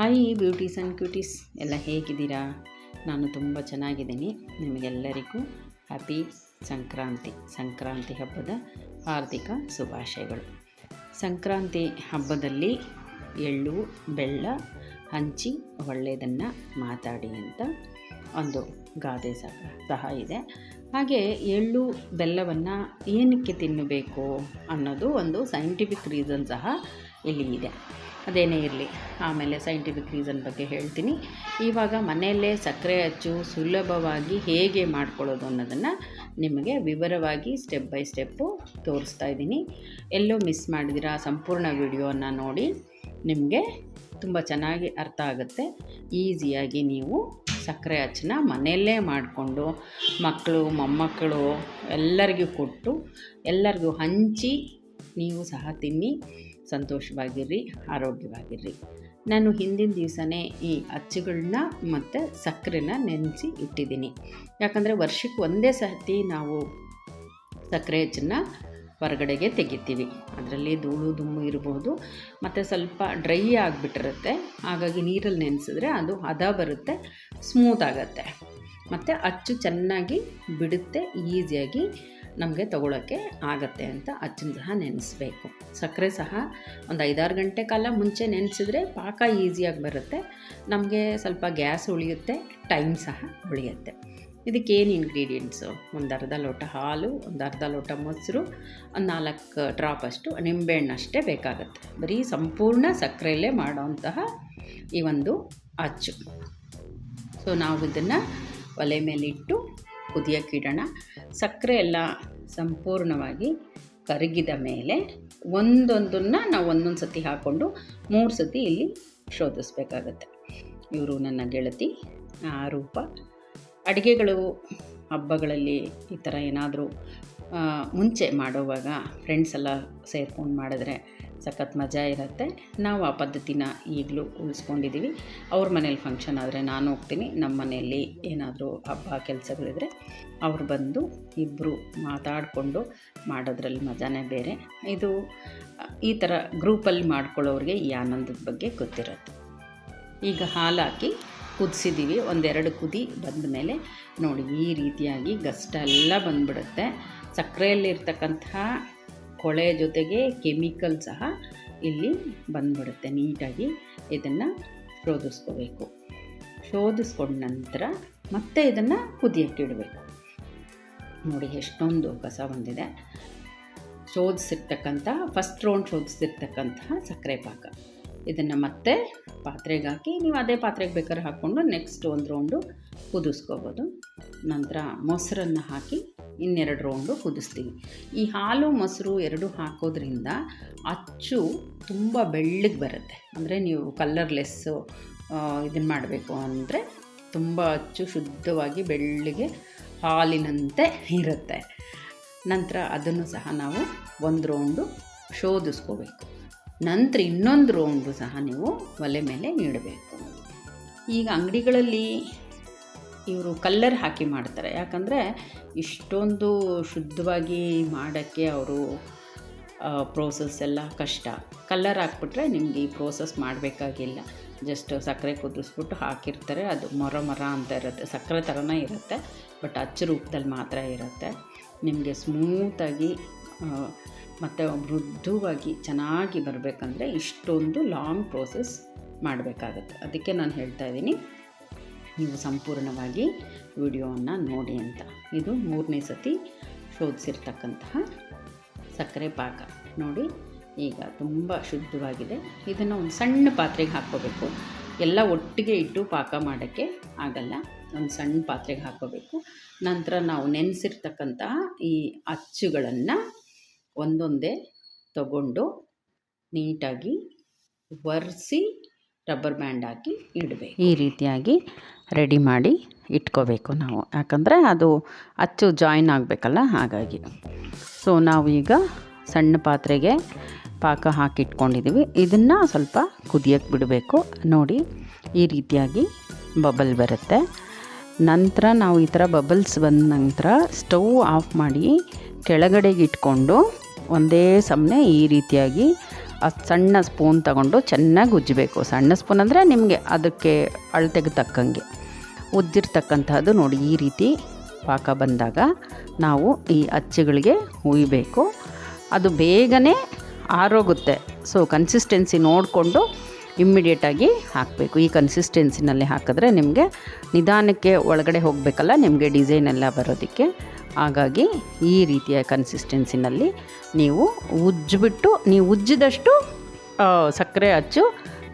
Hi beauties and ಕ್ಯೂಟೀಸ್. ಎಲ್ಲ ಹೇಗಿದ್ದೀರಾ? ನಾನು ತುಂಬ ಚೆನ್ನಾಗಿದ್ದೀನಿ. ನಿಮಗೆಲ್ಲರಿಗೂ ಹ್ಯಾಪಿ ಸಂಕ್ರಾಂತಿ. ಸಂಕ್ರಾಂತಿ ಹಬ್ಬದ ಹಾರ್ದಿಕ ಶುಭಾಶಯಗಳು. ಸಂಕ್ರಾಂತಿ ಹಬ್ಬದಲ್ಲಿ ಎಳ್ಳು, ಬೆಲ್ಲ ಹಂಚಿ ಒಳ್ಳೆಯದನ್ನು ಮಾತಾಡಿ ಅಂತ ಒಂದು ಗಾದೆ ಸಹ ಸಹ ಇದೆ. ಹಾಗೆ ಎಳ್ಳು, ಬೆಲ್ಲವನ್ನು ಏನಕ್ಕೆ ತಿನ್ನಬೇಕು ಅನ್ನೋದು ಒಂದು ಸೈಂಟಿಫಿಕ್ ರೀಸನ್ ಸಹ ಇಲ್ಲಿ ಇದೆ. ಅದೇನೇ ಇರಲಿ. ಆಮೇಲೆ ಸೈಂಟಿಫಿಕ್ ರೀಸನ್ ಬಗ್ಗೆ ಹೇಳ್ತೀನಿ. ಇವಾಗ ಮನೆಯಲ್ಲೇ ಸಕ್ಕರೆ ಅಚ್ಚು ಸುಲಭವಾಗಿ ಹೇಗೆ ಮಾಡ್ಕೊಳ್ಳೋದು ಅನ್ನೋದನ್ನು ನಿಮಗೆ ವಿವರವಾಗಿ ಸ್ಟೆಪ್ ಬೈ ಸ್ಟೆಪ್ಪು ತೋರಿಸ್ತಾ ಇದ್ದೀನಿ. ಎಲ್ಲೋ ಮಿಸ್ ಮಾಡಿದಿರಾ ಸಂಪೂರ್ಣ ವಿಡಿಯೋನ ನೋಡಿ. ನಿಮಗೆ ತುಂಬ ಚೆನ್ನಾಗಿ ಅರ್ಥ ಆಗುತ್ತೆ. ಈಸಿಯಾಗಿ ನೀವು ಸಕ್ಕರೆ ಅಚ್ಚನ್ನ ಮನೆಯಲ್ಲೇ ಮಾಡಿಕೊಂಡು ಮಕ್ಕಳು, ಮೊಮ್ಮಕ್ಕಳು ಎಲ್ಲರಿಗೂ ಕೊಟ್ಟು ಎಲ್ಲರಿಗೂ ಹಂಚಿ ನೀವು ಸಹ ತಿನ್ನಿ, ಸಂತೋಷವಾಗಿರ್ರಿ, ಆರೋಗ್ಯವಾಗಿರ್ರಿ. ನಾನು ಹಿಂದಿನ ದಿವಸನೇ ಈ ಅಚ್ಚುಗಳನ್ನ ಮತ್ತು ಸಕ್ಕರೆನ ನೆನೆಸಿ ಇಟ್ಟಿದ್ದೀನಿ. ಯಾಕಂದರೆ ವರ್ಷಕ್ಕೆ ಒಂದೇ ಸರ್ತಿ ನಾವು ಸಕ್ಕರೆ ಅಚ್ಚನ್ನು ಹೊರಗಡೆಗೆ ತೆಗಿತೀವಿ. ಅದರಲ್ಲಿ ಧೂಳು, ದುಮ್ಮು ಇರಬಹುದು ಮತ್ತು ಸ್ವಲ್ಪ ಡ್ರೈ ಆಗಿಬಿಟ್ಟಿರುತ್ತೆ. ಹಾಗಾಗಿ ನೀರಲ್ಲಿ ನೆನೆಸಿದ್ರೆ ಅದು ಹದ ಬರುತ್ತೆ, ಸ್ಮೂತ್ ಆಗುತ್ತೆ. ಮತ್ತು ಅಚ್ಚು ಚೆನ್ನಾಗಿ ಬಿಡುತ್ತೆ, ಈಸಿಯಾಗಿ ನಮಗೆ ತಗೊಳ್ಳೋಕ್ಕೆ ಆಗತ್ತೆ ಅಂತ ಅಚ್ಚನ್ನು ಸಹ ನೆನೆಸ್ಬೇಕು. ಸಕ್ಕರೆ ಸಹ ಒಂದು ಐದಾರು ಗಂಟೆ ಕಾಲ ಮುಂಚೆ ನೆನೆಸಿದ್ರೆ ಪಾಕ ಈಸಿಯಾಗಿ ಬರುತ್ತೆ. ನಮಗೆ ಸ್ವಲ್ಪ ಗ್ಯಾಸ್ ಉಳಿಯುತ್ತೆ, ಟೈಮ್ ಸಹ ಉಳಿಯುತ್ತೆ. ಇದಕ್ಕೇನು ಇಂಗ್ರೀಡಿಯೆಂಟ್ಸು ಒಂದು ಅರ್ಧ ಲೋಟ ಹಾಲು, ಒಂದು ಅರ್ಧ ಲೋಟ ಮೊಸರು, ಒಂದು ನಾಲ್ಕು ಡ್ರಾಪ್ ಅಷ್ಟು ನಿಂಬೆಹಣ್ಣು ಅಷ್ಟೇ ಬೇಕಾಗುತ್ತೆ. ಬರೀ ಸಂಪೂರ್ಣ ಸಕ್ಕರೆಯಲ್ಲೇ ಮಾಡೋವಂತಹ ಈ ಒಂದು ಅಚ್ಚು. ಸೊ ನಾವು ಇದನ್ನು ಒಲೆ ಮೇಲಿಟ್ಟು ಕುದಿಯೋಕೆ ಕಿಡಣ ಸಕ್ಕರೆ ಎಲ್ಲ ಸಂಪೂರ್ಣವಾಗಿ ಕರಗಿದ ಮೇಲೆ ಒಂದೊಂದನ್ನು ನಾವು ಒಂದೊಂದು ಸತಿ ಹಾಕ್ಕೊಂಡು ಮೂರು ಸತಿ ಇಲ್ಲಿ ಶೋಧಿಸ್ಬೇಕಾಗತ್ತೆ. ಇವರು ನನ್ನ ಗೆಳತಿ ರೂಪ. ಅಡುಗೆಗಳು, ಹಬ್ಬಗಳಲ್ಲಿ ಈ ಥರ ಏನಾದರೂ ಮುಂಚೆ ಮಾಡುವಾಗ ಫ್ರೆಂಡ್ಸ್ ಎಲ್ಲ ಸೇರ್ಕೊಂಡು ಮಾಡಿದ್ರೆ ಸಖತ್ ಮಜಾ ಇರುತ್ತೆ. ನಾವು ಆ ಪದ್ಧತಿನ ಈಗಲೂ ಉಳಿಸ್ಕೊಂಡಿದ್ದೀವಿ ಅವ್ರ ಮನೇಲಿ ಫಂಕ್ಷನ್ ಆದರೆ ನಾನು ಹೋಗ್ತೀನಿ, ನಮ್ಮ ಮನೆಯಲ್ಲಿ ಏನಾದರೂ ಹಬ್ಬ ಕೆಲಸಗಳಿದ್ರೆ ಅವ್ರು ಬಂದು ಇಬ್ಬರು ಮಾತಾಡಿಕೊಂಡು ಮಾಡೋದ್ರಲ್ಲಿ ಮಜಾನೇ ಬೇರೆ. ಇದು ಈ ಥರ ಗ್ರೂಪಲ್ಲಿ ಮಾಡ್ಕೊಳ್ಳೋರಿಗೆ ಈ ಆನಂದದ ಬಗ್ಗೆ ಗೊತ್ತಿರುತ್ತೆ. ಈಗ ಹಾಲು ಹಾಕಿ ಕುದಿಸಿದ್ದೀವಿ ಒಂದೆರಡು ಕುದಿ ಬಂದ ಮೇಲೆ ನೋಡಿ ಈ ರೀತಿಯಾಗಿ ಗಸ್ಟೆಲ್ಲ ಬಂದ್ಬಿಡುತ್ತೆ. ಸಕ್ಕರೆಯಲ್ಲಿರ್ತಕ್ಕಂತಹ ಕೊಳೆ ಜೊತೆಗೆ ಕೆಮಿಕಲ್ ಸಹ ಇಲ್ಲಿ ಬಂದ್ಬಿಡುತ್ತೆ ನೀಟಾಗಿ. ಇದನ್ನು ಶೋಧಿಸ್ಕೋಬೇಕು. ಶೋಧಿಸ್ಕೊಂಡ ನಂತರ ಮತ್ತೆ ಇದನ್ನು ಕುದಿಯೋಕ್ಕೆ ಇಡಬೇಕು. ನೋಡಿ ಎಷ್ಟೊಂದು ಕಸ ಬಂದಿದೆ. ಶೋಧಿಸಿರ್ತಕ್ಕಂಥ ಫಸ್ಟ್ ರೌಂಡ್ ಶೋಧಿಸಿರ್ತಕ್ಕಂತಹ ಸಕ್ಕರೆ ಪಾಕ. ಇದನ್ನು ಮತ್ತೆ ಪಾತ್ರೆಗೆ ಹಾಕಿ, ನೀವು ಅದೇ ಪಾತ್ರೆಗೆ ಬೇಕಾದ್ರೆ ಹಾಕ್ಕೊಂಡು ನೆಕ್ಸ್ಟ್ ಒಂದು ರೌಂಡು ಕುದಿಸ್ಕೋಬೋದು. ನಂತರ ಮೊಸರನ್ನು ಹಾಕಿ ಇನ್ನೆರಡು ರೌಂಡು ಕುದಿಸ್ತೀವಿ. ಈ ಹಾಲು, ಮೊಸರು ಎರಡು ಹಾಕೋದ್ರಿಂದ ಅಚ್ಚು ತುಂಬ ಬೆಳ್ಳಗೆ ಬರುತ್ತೆ. ಅಂದರೆ ನೀವು ಕಲ್ಲರ್ಲೆಸ್ಸು ಇದನ್ನು ಮಾಡಬೇಕು ಅಂದರೆ ತುಂಬ ಅಚ್ಚು ಶುದ್ಧವಾಗಿ ಬೆಳ್ಳಗೆ ಹಾಲಿನಂತೆ ಇರುತ್ತೆ. ನಂತರ ಅದನ್ನು ಸಹ ನಾವು ಒಂದು ರೌಂಡು ಶೋಧಿಸ್ಕೋಬೇಕು. ನಂತರ ಇನ್ನೊಂದು ರೌಂಡು ಸಹ ನೀವು ಒಲೆ ಮೇಲೆ ನೀಡಬೇಕು. ಈಗ ಅಂಗಡಿಗಳಲ್ಲಿ ಇವರು ಕಲ್ಲರ್ ಹಾಕಿ ಮಾಡ್ತಾರೆ. ಯಾಕಂದರೆ ಇಷ್ಟೊಂದು ಶುದ್ಧವಾಗಿ ಮಾಡೋಕ್ಕೆ ಅವರು ಪ್ರೋಸೆಸ್ ಎಲ್ಲ ಕಷ್ಟ. ಕಲ್ಲರ್ ಹಾಕ್ಬಿಟ್ರೆ ನಿಮಗೆ ಈ ಪ್ರೋಸೆಸ್ ಮಾಡಬೇಕಾಗಿಲ್ಲ. ಜಸ್ಟ್ ಸಕ್ಕರೆ ಕುದಿಸ್ಬಿಟ್ಟು ಹಾಕಿರ್ತಾರೆ. ಅದು ಮೊರ ಮೊರ ಅಂತ ಇರುತ್ತೆ. ಸಕ್ಕರೆ ಥರನೇ ಇರುತ್ತೆ, ಬಟ್ ಅಚ್ಚು ರೂಪದಲ್ಲಿ ಮಾತ್ರ ಇರುತ್ತೆ. ನಿಮಗೆ ಸ್ಮೂತಾಗಿ ಮತ್ತು ಮೃದುವಾಗಿ ಚೆನ್ನಾಗಿ ಬರಬೇಕಂದ್ರೆ ಇಷ್ಟೊಂದು ಲಾಂಗ್ ಪ್ರೋಸೆಸ್ ಮಾಡಬೇಕಾಗತ್ತೆ. ಅದಕ್ಕೆ ನಾನು ಹೇಳ್ತಾ ಇದ್ದೀನಿ. ನೀವು ಸಂಪೂರ್ಣವಾಗಿ ವಿಡಿಯೋವನ್ನು ನೋಡಿ ಅಂತ. ಇದು ಮೂರನೇ ಸತಿ ಶೋಧಿಸಿರ್ತಕ್ಕಂತಹ ಸಕ್ಕರೆ ಪಾಕ. ನೋಡಿ, ಈಗ ತುಂಬ ಶುದ್ಧವಾಗಿದೆ. ಇದನ್ನು ಒಂದು ಸಣ್ಣ ಪಾತ್ರೆಗೆ ಹಾಕ್ಕೋಬೇಕು. ಎಲ್ಲ ಒಟ್ಟಿಗೆ ಇಟ್ಟು ಪಾಕ ಮಾಡೋಕ್ಕೆ ಆಗಲ್ಲ. ಒಂದು ಸಣ್ಣ ಪಾತ್ರೆಗೆ ಹಾಕ್ಕೋಬೇಕು. ನಂತರ ನಾವು ನೆನೆಸಿರ್ತಕ್ಕಂತಹ ಈ ಅಚ್ಚುಗಳನ್ನು ಒಂದೊಂದೇ ತಗೊಂಡು ನೀಟಾಗಿ ಒರೆಸಿ ರಬ್ಬರ್ ಬ್ಯಾಂಡ್ ಹಾಕಿ ಇಡಬೇಕು. ಈ ರೀತಿಯಾಗಿ ರೆಡಿ ಮಾಡಿ ಇಟ್ಕೋಬೇಕು ನಾವು. ಯಾಕಂದರೆ ಅದು ಅಚ್ಚು ಜಾಯಿನ್ ಆಗಬೇಕಲ್ಲ ಹಾಗಾಗಿ. ಸೊ ನಾವು ಈಗ ಸಣ್ಣ ಪಾತ್ರೆಗೆ ಪಾಕ ಹಾಕಿಟ್ಕೊಂಡಿದ್ದೀವಿ ಇದನ್ನು ಸ್ವಲ್ಪ ಕುದಿಯೋಕ್ಕೆ ಬಿಡಬೇಕು. ನೋಡಿ, ಈ ರೀತಿಯಾಗಿ ಬಬಲ್ ಬರುತ್ತೆ. ನಂತರ ನಾವು ಈ ಥರ ಬಬಲ್ಸ್ ಬಂದ ನಂತರ ಸ್ಟವ್ ಆಫ್ ಮಾಡಿ ಕೆಳಗಡೆಗೆ ಇಟ್ಕೊಂಡು ಒಂದೇ ಸಮನೆ ಈ ರೀತಿಯಾಗಿ ಆ ಸಣ್ಣ ಸ್ಪೂನ್ ತಗೊಂಡು ಚೆನ್ನಾಗಿ ಉಜ್ಜಬೇಕು. ಸಣ್ಣ ಸ್ಪೂನ್ ಅಂದರೆ ನಿಮಗೆ ಅದಕ್ಕೆ ಅಳತೆಗೆ ತಕ್ಕಂಗೆ. ಉಜ್ಜಿರ್ತಕ್ಕಂತಹದ್ದು ನೋಡಿ ಈ ರೀತಿ ಪಾಕ ಬಂದಾಗ ನಾವು ಈ ಅಚ್ಚಿಗಳಿಗೆ ಹುಯ್ಬೇಕು. ಅದು ಬೇಗನೆ ಆರೋಗುತ್ತೆ. ಸೊ ಕನ್ಸಿಸ್ಟೆನ್ಸಿ ನೋಡಿಕೊಂಡು ಇಮ್ಮಿಡಿಯೇಟಾಗಿ ಹಾಕಬೇಕು. ಈ ಕನ್ಸಿಸ್ಟೆನ್ಸಿನಲ್ಲಿ ಹಾಕಿದ್ರೆ ನಿಮಗೆ ನಿಧಾನಕ್ಕೆ ಒಳಗಡೆ ಹೋಗಬೇಕಲ್ಲ, ನಿಮಗೆ ಡಿಸೈನ್ ಎಲ್ಲ ಬರೋದಕ್ಕೆ. ಹಾಗಾಗಿ ಈ ರೀತಿಯ ಕನ್ಸಿಸ್ಟೆನ್ಸಿನಲ್ಲಿ ನೀವು ಉಜ್ಜಿಬಿಟ್ಟು, ನೀವು ಉಜ್ಜಿದಷ್ಟು ಸಕ್ಕರೆ ಅಚ್ಚು,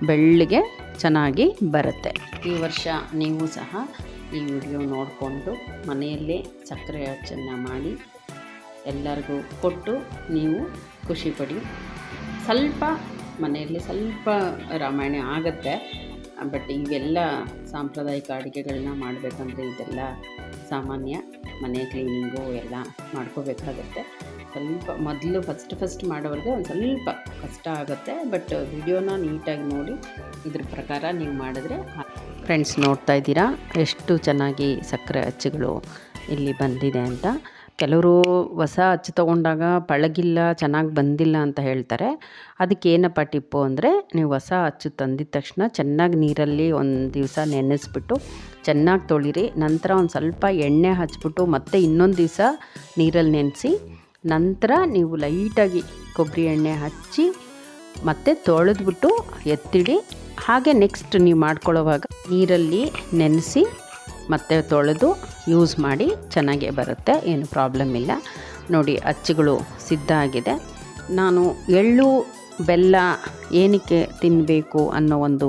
ಬೆಳ್ಳಿಗೆ ಚೆನ್ನಾಗಿ ಬರುತ್ತೆ. ಈ ವರ್ಷ ನೀವು ಸಹ ಈ ವಿಡಿಯೋ ನೋಡಿಕೊಂಡು ಮನೆಯಲ್ಲೇ ಸಕ್ಕರೆ ಅಚ್ಚನ್ನು ಮಾಡಿ ಎಲ್ಲರಿಗೂ ಕೊಟ್ಟು ನೀವು ಖುಷಿಪಡಿ. ಸ್ವಲ್ಪ ಮನೆಯಲ್ಲಿ ಸ್ವಲ್ಪ ರಾಮಾಯಣ ಆಗುತ್ತೆ, ಬಟ್ ಇವೆಲ್ಲ ಸಾಂಪ್ರದಾಯಿಕ ಅಡುಗೆಗಳನ್ನ ಮಾಡಬೇಕಂದ್ರೆ ಇದೆಲ್ಲ ಸಾಮಾನ್ಯ ಮನೆ ಕ್ಲೀನಿಂಗು ಎಲ್ಲ ಮಾಡ್ಕೋಬೇಕಾಗುತ್ತೆ. ಸ್ವಲ್ಪ ಮೊದಲು ಫಸ್ಟ್ ಫಸ್ಟ್ ಮಾಡೋವ್ರಿಗೆ ಒಂದು ಸ್ವಲ್ಪ ಕಷ್ಟ ಆಗುತ್ತೆ ಬಟ್ ವಿಡಿಯೋನ ನೀಟಾಗಿ ನೋಡಿ ಇದ್ರ ಪ್ರಕಾರ ನೀವು ಮಾಡಿದ್ರೆ ಫ್ರೆಂಡ್ಸ್ ನೋಡ್ತಾ ಇದ್ದೀರಾ? ಎಷ್ಟು ಚೆನ್ನಾಗಿ ಸಕ್ಕರೆ ಅಚ್ಚುಗಳು ಇಲ್ಲಿ ಬಂದಿದೆ ಅಂತ. ಕೆಲವರು ಹೊಸ ಅಚ್ಚು ತೊಗೊಂಡಾಗ ಪಳಗಿಲ್ಲ, ಚೆನ್ನಾಗಿ ಬಂದಿಲ್ಲ ಅಂತ ಹೇಳ್ತಾರೆ. ಅದಕ್ಕೆ ಏನಪ್ಪ ಟಿಪ್ಪು ಅಂದರೆ, ನೀವು ಹೊಸ ಅಚ್ಚು ತಂದಿದ ತಕ್ಷಣ ಚೆನ್ನಾಗಿ ನೀರಲ್ಲಿ ಒಂದು ದಿವಸ ನೆನೆಸ್ಬಿಟ್ಟು ಚೆನ್ನಾಗಿ ತೊಳಿರಿ. ನಂತರ ಒಂದು ಸ್ವಲ್ಪ ಎಣ್ಣೆ ಹಚ್ಬಿಟ್ಟು ಮತ್ತೆ ಇನ್ನೊಂದು ದಿವಸ ನೀರಲ್ಲಿ ನೆನೆಸಿ, ನಂತರ ನೀವು ಲೈಟಾಗಿ ಕೊಬ್ಬರಿ ಎಣ್ಣೆ ಹಚ್ಚಿ ಮತ್ತೆ ತೊಳೆದ್ಬಿಟ್ಟು ಎತ್ತಿಡಿ. ಹಾಗೆ ನೆಕ್ಸ್ಟ್ ನೀವು ಮಾಡ್ಕೊಳ್ಳೋವಾಗ ನೀರಲ್ಲಿ ನೆನೆಸಿ ಮತ್ತೆ ತೊಳೆದು ಯೂಸ್ ಮಾಡಿ ಚೆನ್ನಾಗೇ ಬರುತ್ತೆ, ಏನು ಪ್ರಾಬ್ಲಮ್ ಇಲ್ಲ. ನೋಡಿ, ಅಚ್ಚುಗಳು ಸಿದ್ಧ ಆಗಿದೆ. ನಾನು ಎಳ್ಳು, ಬೆಲ್ಲ ಏನಕ್ಕೆ ತಿನ್ನಬೇಕು ಅನ್ನೋ ಒಂದು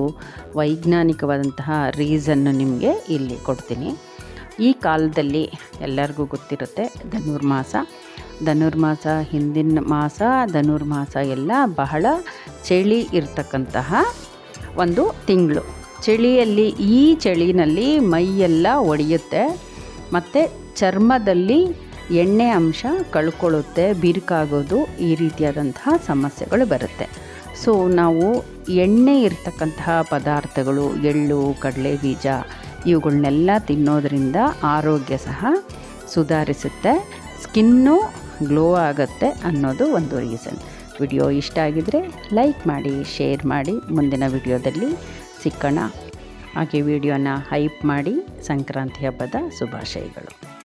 ವೈಜ್ಞಾನಿಕವಾದಂತಹ ರೀಸನ್ನು ನಿಮಗೆ ಇಲ್ಲಿ ಕೊಡ್ತೀನಿ. ಈ ಕಾಲದಲ್ಲಿ ಎಲ್ಲರಿಗೂ ಗೊತ್ತಿರುತ್ತೆ, ಧನುರ್ಮಾಸ. ಧನುರ್ಮಾಸ, ಹಿಂದಿನ ಮಾಸ, ಧನುರ್ಮಾಸ ಎಲ್ಲ ಬಹಳ ಚಳಿ ಇರತಕ್ಕಂತಹ ಒಂದು ತಿಂಗಳು. ಚಳಿಯಲ್ಲಿ ಈ ಚಳಿನಲ್ಲಿ ಮೈಯೆಲ್ಲ ಒಡೆಯುತ್ತೆ, ಮತ್ತು ಚರ್ಮದಲ್ಲಿ ಎಣ್ಣೆ ಅಂಶ ಕಳ್ಕೊಳ್ಳುತ್ತೆ, ಬಿರುಕಾಗೋದು ಈ ರೀತಿಯಾದಂತಹ ಸಮಸ್ಯೆಗಳು ಬರುತ್ತೆ. ಸೊ ನಾವು ಎಣ್ಣೆ ಇರ್ತಕ್ಕಂತಹ ಪದಾರ್ಥಗಳು, ಎಳ್ಳು ಕಡಲೆ ಬೀಜ ಇವುಗಳನ್ನೆಲ್ಲ ತಿನ್ನೋದರಿಂದ ಆರೋಗ್ಯ ಸಹ ಸುಧಾರಿಸುತ್ತೆ, ಸ್ಕಿನ್ನು ಗ್ಲೋ ಆಗುತ್ತೆ ಅನ್ನೋದು ಒಂದು ರೀಸನ್. ವಿಡಿಯೋ ಇಷ್ಟ ಆಗಿದರೆ ಲೈಕ್ ಮಾಡಿ, ಶೇರ್ ಮಾಡಿ. ಮುಂದಿನ ವಿಡಿಯೋದಲ್ಲಿ ಸಿಕ್ಕಣ. ಹಾಗೆ ವಿಡಿಯೋನ ಹೈಪ್ ಮಾಡಿ ಸಂಕ್ರಾಂತಿ ಹಬ್ಬದ ಶುಭಾಶಯಗಳು.